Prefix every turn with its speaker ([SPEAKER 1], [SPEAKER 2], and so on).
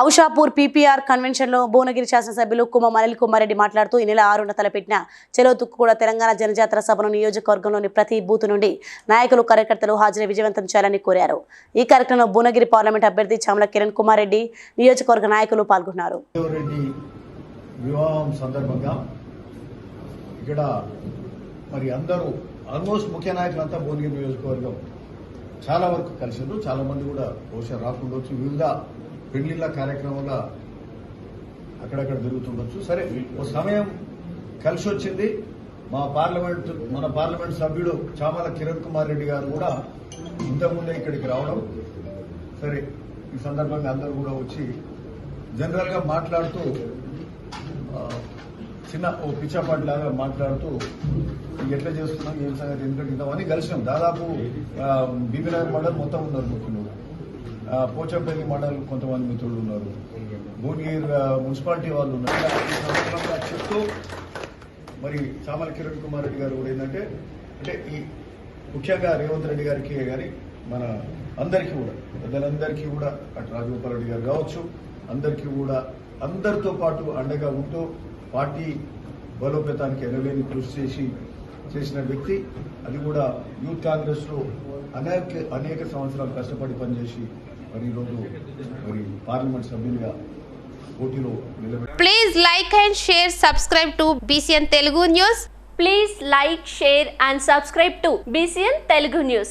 [SPEAKER 1] Aushapur PPR కన్వెన్షన్లో Bhuvanagiri శాసనసభ్యులు కుమ్మ అనిల్ కుమార్ రెడ్డి మాట్లాడుతూ ఈ నెల ఆరున తలపెట్టిన చెలో తుక్కు కూడా తెలంగాణ జనజాతర సభను నియోజకవర్గంలోని ప్రతి బూత్ నుండి నాయకులు కార్యకర్తలు హాజరు విజయవంతం చేయాలని కోరారు. ఈ కార్యక్రమంలో భువనగిరి పార్లమెంట్ అభ్యర్థి చామల కిరణ్ కుమార్ రెడ్డి నియోజకవర్గ నాయకులు పాల్గొన్నారు.
[SPEAKER 2] వివాహం సందర్భంగా ఇక్కడ మరి అందరూ ఆల్మోస్ట్ ముఖ్య నాయకులంతా భువనగిరి నియోజకవర్గం. చాలా వరకు కలిసిండ్రు చాలా మంది కూడా బహుశా రాకుండొచ్చు. వివిధ పెళ్ళిళ్ళ కార్యక్రమాల అక్కడక్కడ జరుగుతుండొచ్చు. సరే ఓ సమయం కలిసి వచ్చింది మా పార్లమెంట్ మన పార్లమెంట్ సభ్యుడు చామల కిరణ్ కుమార్ రెడ్డి గారు కూడా ఇంతకుముందే ఇక్కడికి రావడం. సరే ఈ సందర్భంగా అందరూ కూడా వచ్చి జనరల్గా మాట్లాడుతూ చిన్న ఓ పిచ్చాపాటి లాగా మాట్లాడుతూ ఇది ఎట్లా చేస్తున్నాం ఏం సంగతి? ఎందుకంటే అని కలిసినాం. దాదాపు బీబీనగర్ మండల్ మొత్తం ఉన్నారు ముఖ్యులు ఆ, పోచంపల్లి మండల్ కొంతమంది మిత్రులు ఉన్నారు. భువనగిరి మున్సిపాలిటీ వాళ్ళు ఉన్నారు. చెప్తూ మరి చామల కిరణ్ కుమార్ రెడ్డి గారు కూడా ఏంటంటే అంటే ఈ ముఖ్యంగా రేవంత్ రెడ్డి గారికి కానీ మన అందరికీ కూడా పెద్దలందరికీ కూడా అటు రాజగోపాల్ రెడ్డి గారు కావచ్చు అందరికీ కూడా అందరితో పాటు అండగా ఉంటూ పార్టీ బలోపేతానికి ఎనలేని కృషి చేసి చేసిన వ్యక్తి అది కూడా యూత్ కాంగ్రెస్లో అనేక అనేక సంవత్సరాలు కష్టపడి పనిచేసి మరి ఈరోజు మరి పార్లమెంట్ సభ్యునిగా పోటీలో నిలబెట్టి
[SPEAKER 3] Please like and share, subscribe to BCN Telugu News.
[SPEAKER 4] Please like, share and subscribe to BCN Telugu News.